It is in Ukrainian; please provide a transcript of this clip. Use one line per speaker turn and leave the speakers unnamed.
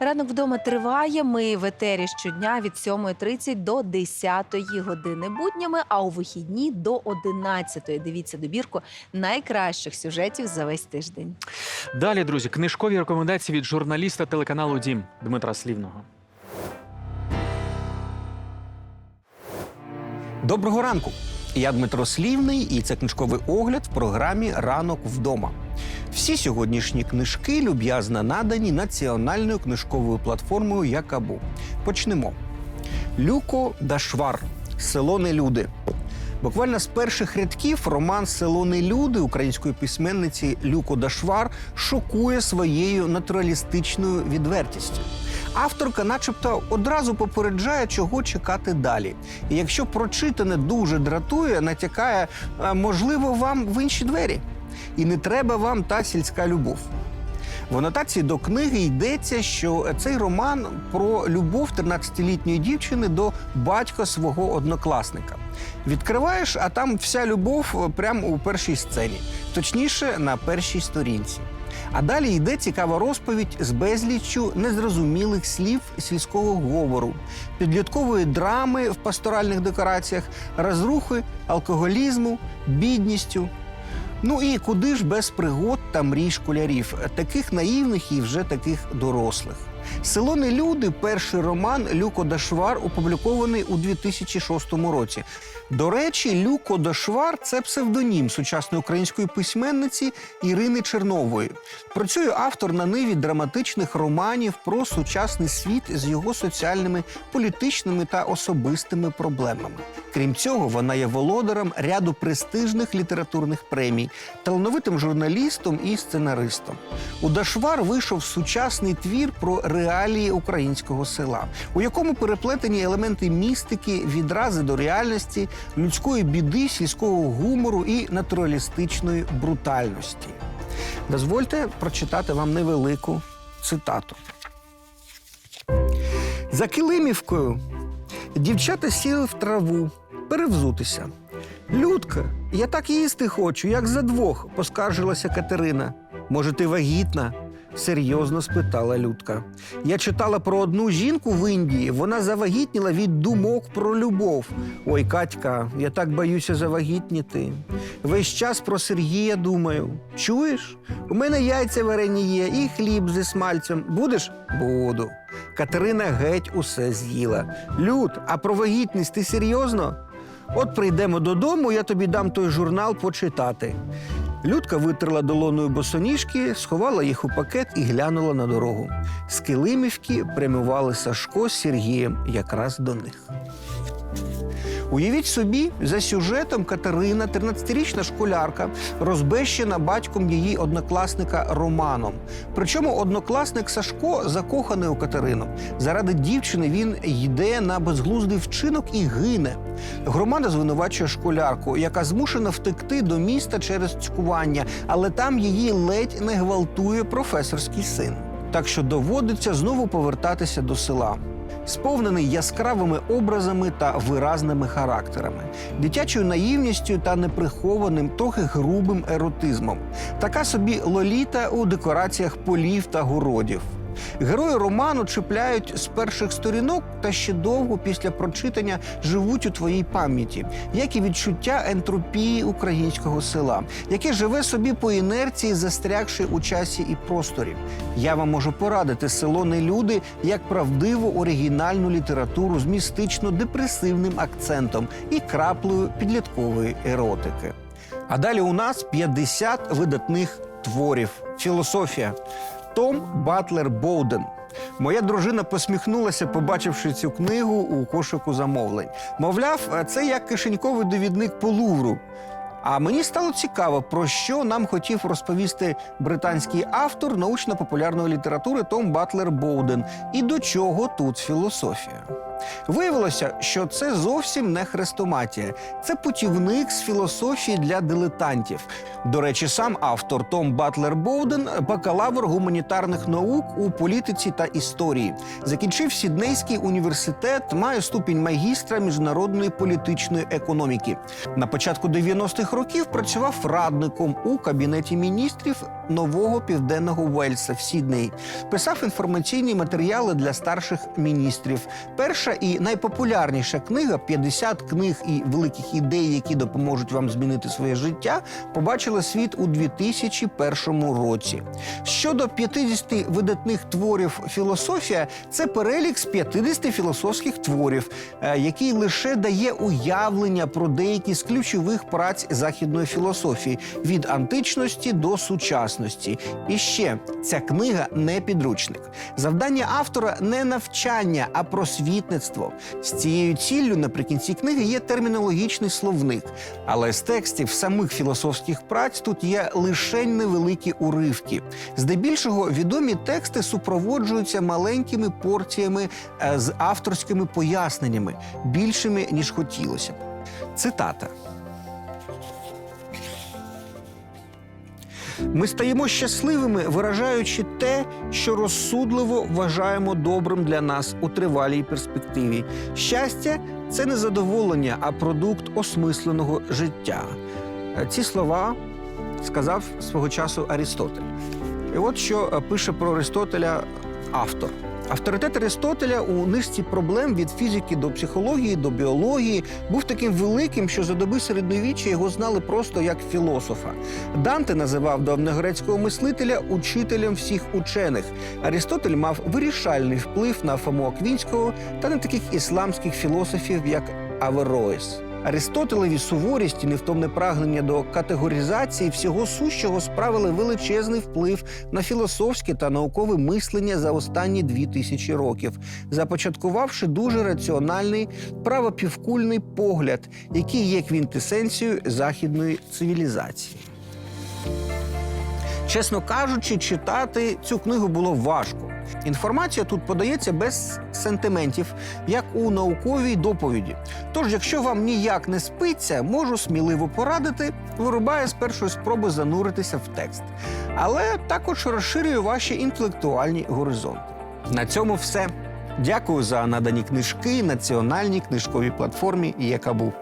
Ранок вдома триває. Ми в етері щодня від 7.30 до 10 години буднями, а у вихідні до 11. Дивіться добірку найкращих сюжетів за весь тиждень.
Далі, друзі, книжкові рекомендації від журналіста телеканалу Дім Дмитра Слівного.
Доброго ранку! Я Дмитро Слівний, і це книжковий огляд в програмі Ранок вдома. Всі сьогоднішні книжки люб'язно надані національною книжковою платформою Якабу. Почнемо. Люко Дашвар Село Нелюди. Буквально з перших рядків роман Село Нелюди української письменниці Люко Дашвар шокує своєю натуралістичною відвертістю. Авторка, начебто, одразу попереджає, чого чекати далі. І якщо прочитане дуже дратує, натякає, можливо, вам в інші двері. І не треба вам та сільська любов. В анотації до книги йдеться, що цей роман про любов 13-літньої дівчини до батька свого однокласника. Відкриваєш, а там вся любов прямо у першій сцені, точніше, на першій сторінці. А далі йде цікава розповідь з безліччю незрозумілих слів сільського говору, підліткової драми в пасторальних декораціях, розрухи, алкоголізму, бідністю. Ну і куди ж без пригод та мрій школярів, таких наївних і вже таких дорослих. Село Нелюди перший роман Люко Дашвар опублікований у 2006 році. До речі, Люко Дашвар це псевдонім сучасної української письменниці Ірини Чернової. Працює автор на ниві драматичних романів про сучасний світ з його соціальними, політичними та особистими проблемами. Крім цього, вона є володарем ряду престижних літературних премій, талановитим журналістом і сценаристом. У Дашвар вийшов сучасний твір про реалії українського села, у якому переплетені елементи містики, відрази до реальності, людської біди, сільського гумору і натуралістичної брутальності. Дозвольте прочитати вам невелику цитату. За Килимівкою дівчата сіли в траву перевзутися. Людка, я так їсти хочу, як за двох, поскаржилася Катерина. Може, ти вагітна? Серйозно спитала Людка. Я читала про одну жінку в Індії. Вона завагітніла від думок про любов. Ой, Катька, я так боюся завагітніти. Весь час про Сергія думаю. Чуєш? У мене яйця варені є і хліб зі смальцем. Будеш? Буду. Катерина геть усе з'їла. Люд, а про вагітність ти серйозно? От прийдемо додому, я тобі дам той журнал почитати. Людка витерла долоною босоніжки, сховала їх у пакет і глянула на дорогу. З Килимівки прямували Сашко з Сергієм якраз до них. Уявіть собі, за сюжетом Катерина, 13-річна школярка, розбещена батьком її однокласника Романом. Причому однокласник Сашко закоханий у Катерину. Заради дівчини він йде на безглуздий вчинок і гине. Громада звинувачує школярку, яка змушена втекти до міста через цькування, але там її ледь не гвалтує професорський син. Так що доводиться знову повертатися до села сповнений яскравими образами та виразними характерами, дитячою наївністю та неприхованим, трохи грубим еротизмом. Така собі лоліта у декораціях полів та городів. Герої роману чіпляють з перших сторінок та ще довго після прочитання живуть у твоїй пам'яті, як і відчуття ентропії українського села, яке живе собі по інерції, застрягши у часі і просторі. Я вам можу порадити село Нелюди як правдиву оригінальну літературу з містично-депресивним акцентом і краплею підліткової еротики. А далі у нас 50 видатних творів. Філософія. Том Батлер Боуден. Моя дружина посміхнулася, побачивши цю книгу у кошику замовлень. Мовляв, це як кишеньковий довідник по Лувру. А мені стало цікаво, про що нам хотів розповісти британський автор научно-популярної літератури Том Батлер Боуден і до чого тут філософія. Виявилося, що це зовсім не хрестоматія, це путівник з філософії для дилетантів. До речі, сам автор Том Батлер Боуден бакалавр гуманітарних наук у політиці та історії. Закінчив Сіднейський університет, має ступінь магістра міжнародної політичної економіки. На початку 90-х років працював радником у кабінеті міністрів нового південного Уельса в Сіднеї. Писав інформаційні матеріали для старших міністрів. Перша і найпопулярніша книга «50 книг і великих ідей, які допоможуть вам змінити своє життя, побачила світ у 2001 році. Щодо 50 видатних творів філософія, це перелік з 50 філософських творів, е, який лише дає уявлення про деякі з ключових праць західної філософії від античності до сучасності. І ще ця книга не підручник. Завдання автора не навчання, а просвітництво. З цією ціллю наприкінці книги є термінологічний словник. Але з текстів самих філософських праць тут є лише невеликі уривки. Здебільшого відомі тексти супроводжуються маленькими порціями е, з авторськими поясненнями, більшими ніж хотілося. Цитата. Ми стаємо щасливими, виражаючи те, що розсудливо вважаємо добрим для нас у тривалій перспективі. Щастя це не задоволення, а продукт осмисленого життя. Ці слова сказав свого часу Арістотель. І от що е, пише про Аристотеля автор. Авторитет Аристотеля у низці проблем від фізики до психології до біології був таким великим, що за доби середньовіччя його знали просто як філософа. Данте називав давньогрецького мислителя учителем всіх учених. Аристотель мав вирішальний вплив на Фому Аквінського та на таких ісламських філософів, як Авероїс. Аристотелеві суворість і невтомне прагнення до категоризації всього сущого справили величезний вплив на філософське та наукове мислення за останні дві тисячі років, започаткувавши дуже раціональний правопівкульний погляд, який є квінтесенцією західної цивілізації. Чесно кажучи, читати цю книгу було важко. Інформація тут подається без сентиментів, як у науковій доповіді. Тож, якщо вам ніяк не спиться, можу сміливо порадити, вирубає з першої спроби зануритися в текст. Але також розширює ваші інтелектуальні горизонти. На цьому все. Дякую за надані книжки національній книжковій платформі Якабу.